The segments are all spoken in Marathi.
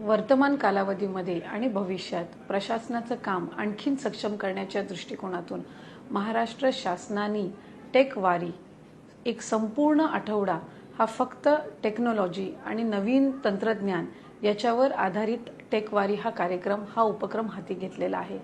वर्तमान कालावधीमध्ये आणि भविष्यात प्रशासनाचं काम आणखीन सक्षम करण्याच्या दृष्टिकोनातून महाराष्ट्र शासनाने टेकवारी एक संपूर्ण आठवडा हा फक्त टेक्नॉलॉजी आणि नवीन तंत्रज्ञान याच्यावर आधारित टेकवारी हा कार्यक्रम हा उपक्रम हाती घेतलेला आहे.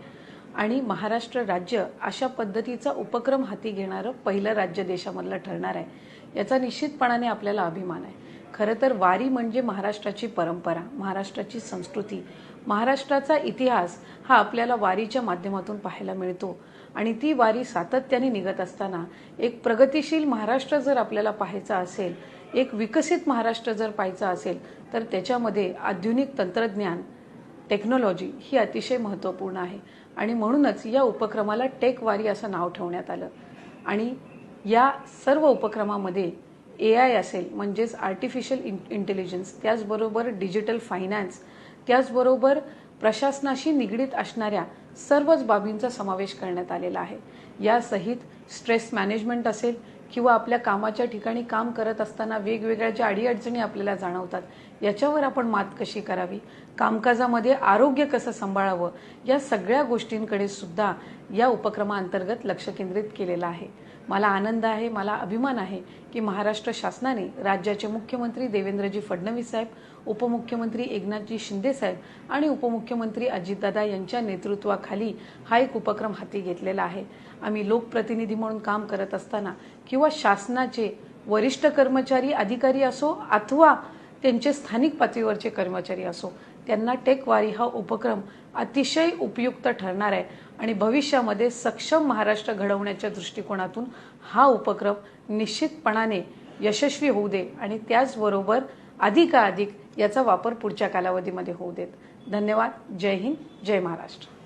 आणि महाराष्ट्र राज्य अशा पद्धतीचा उपक्रम हाती घेणारं पहिलं राज्य देशामधलं ठरणार आहे याचा निश्चितपणाने आपल्याला अभिमान आहे. खरं तर वारी म्हणजे महाराष्ट्राची परंपरा महाराष्ट्राची संस्कृती. महाराष्ट्राचा इतिहास हा आपल्याला वारीच्या माध्यमातून पाहायला मिळतो. आणि ती वारी सातत्याने निघत असताना एक प्रगतिशील महाराष्ट्र जर आपल्याला पाहायचा असेल एक विकसित महाराष्ट्र जर पाहायचा असेल तर त्याच्यामध्ये आधुनिक तंत्रज्ञान टेक्नॉलॉजी ही अतिशय महत्त्वपूर्ण आहे. आणि म्हणूनच या उपक्रमाला टेक वारी असं नाव ठेवण्यात आलं. आणि या सर्व उपक्रमामध्ये ए आय असेल म्हणजेच आर्टिफिशियल इन इंटेलिजन्स त्याचबरोबर डिजिटल फायनान्स त्याचबरोबर प्रशासनाशी निगडीत असणाऱ्या सर्वच बाबींचा समावेश करण्यात आलेला आहे. यासहित स्ट्रेस मॅनेजमेंट असेल किंवा आपल्या कामाच्या ठिकाणी काम करत असताना वेगवेगळ्या ज्या अडीअडचणी आपल्याला जाणवतात याच्यावर आपण मात कशी करावी? कामकाजामध्ये आरोग्य कसं सांभाळावं? या सगळ्या गोष्टींकडे सुद्धा या उपक्रमाअंतर्गत लक्ष केंद्रित केलेलं आहे. मला आनंद आहे मला अभिमान आहे की महाराष्ट्र शासनाने राज्याचे मुख्यमंत्री देवेंद्रजी फडणवीस साहेब उपमुख्यमंत्री एकनाथजी शिंदे साहेब आणि उपमुख्यमंत्री अजितदादा यांच्या नेतृत्वाखाली हा एक उपक्रम हाती घेतलेला आहे. आम्ही लोकप्रतिनिधी म्हणून काम करत असताना किंवा शासनाचे वरिष्ठ कर्मचारी अधिकारी असो अथवा त्यांचे स्थानिक पातळीवरचे कर्मचारी असो त्यांना टेकवारी हा उपक्रम अतिशय उपयुक्त ठरणार आहे आणि भविष्यामध्ये सक्षम महाराष्ट्र घडवण्याच्या दृष्टिकोनातून हा उपक्रम निश्चितपणाने यशस्वी होऊ दे आणि त्याचबरोबर अधिकाधिक याचा वापर पुढच्या कालावधीमध्ये होऊ देत. धन्यवाद. जय हिंद. जय महाराष्ट्र.